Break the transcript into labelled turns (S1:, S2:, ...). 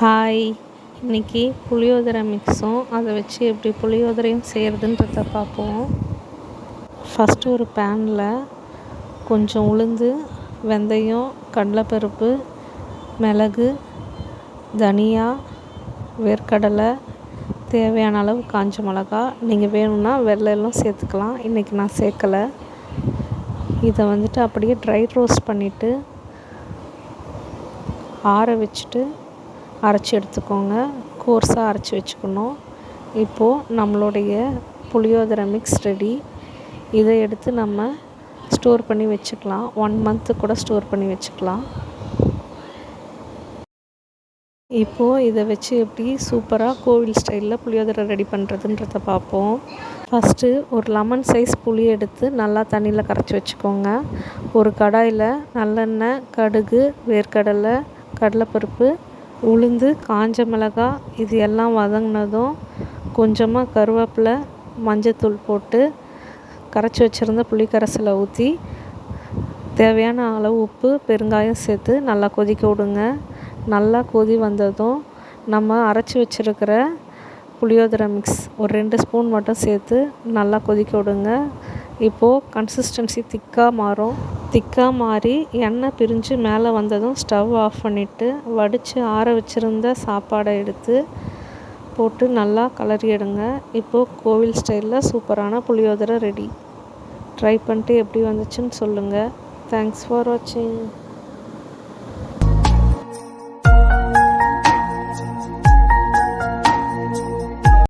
S1: Hi. இன்னைக்கு புளியோதரை மிக்ஸும் அதை வச்சு எப்படி புளியோதரையும் செய்கிறதுன்றத பார்ப்போம். ஃபஸ்ட்டு ஒரு பேனில் கொஞ்சம் உளுந்து வெந்தயம் கடலைப்பருப்பு மிளகு தனியா வேர்க்கடலை தேவையான அளவு காஞ்ச மிளகா. நீங்கள் வேணும்னா வெள்ளையெல்லாம் சேர்த்துக்கலாம். இன்றைக்கி நான் சேர்க்கலை. இதை வந்துட்டு அப்படியே ட்ரை ரோஸ்ட் பண்ணிவிட்டு ஆற வச்சுட்டு அரைச்சி எடுத்துக்கோங்க. கோர்ஸாக அரைச்சி வச்சுக்கணும். இப்போது நம்மளுடைய புளியோதரை மிக்ஸ் ரெடி இதை எடுத்து நம்ம ஸ்டோர் பண்ணி வச்சுக்கலாம். ஒன் மந்த்து கூட ஸ்டோர் பண்ணி வச்சுக்கலாம். இப்போது இதை வச்சு எப்படி சூப்பராக கோவில் ஸ்டைலில் புளியோதரை ரெடி பண்ணுறதுன்றத பார்ப்போம். ஃபஸ்ட்டு ஒரு லெமன் சைஸ் புளி எடுத்து நல்லா தண்ணியில் கரைச்சி வச்சுக்கோங்க. ஒரு கடாயில் நல்லெண்ணெய் கடுகு வேர்க்கடலை கடலைப்பருப்பு உளுந்து காஞ்ச மிளகாய் இது எல்லாம் வதங்கினதும் கொஞ்சமாக கருவேப்பிலை மஞ்சத்தூள் போட்டு கரைச்சி வச்சுருந்த புளிக்கரைசலை ஊற்றி தேவையான அளவு உப்பு பெருங்காயம் சேர்த்து நல்லா கொதிக்க விடுங்க. நல்லா கொதி வந்ததும் நம்ம அரைச்சி வச்சுருக்கிற புளியோதரை மிக்ஸ் ஒரு ரெண்டு ஸ்பூன் மட்டும் சேர்த்து நல்லா கொதிக்க விடுங்க. இப்போது கன்சிஸ்டன்சி திக்காக மாறும். திக்காக மாறி எண்ணெய் பிரிஞ்சு மேலே வந்ததும் ஸ்டவ் ஆஃப் பண்ணிவிட்டு வடித்து ஆற வச்சுருந்த சாப்பாடை எடுத்து போட்டு நல்லா கலரி எடுங்க. இப்போது கோவில் ஸ்டைலில் சூப்பரான புளியோதரை ரெடி ட்ரை பண்ணிட்டு எப்படி வந்துச்சுன்னு சொல்லுங்கள் தேங்க்ஸ் ஃபார் வாட்சிங்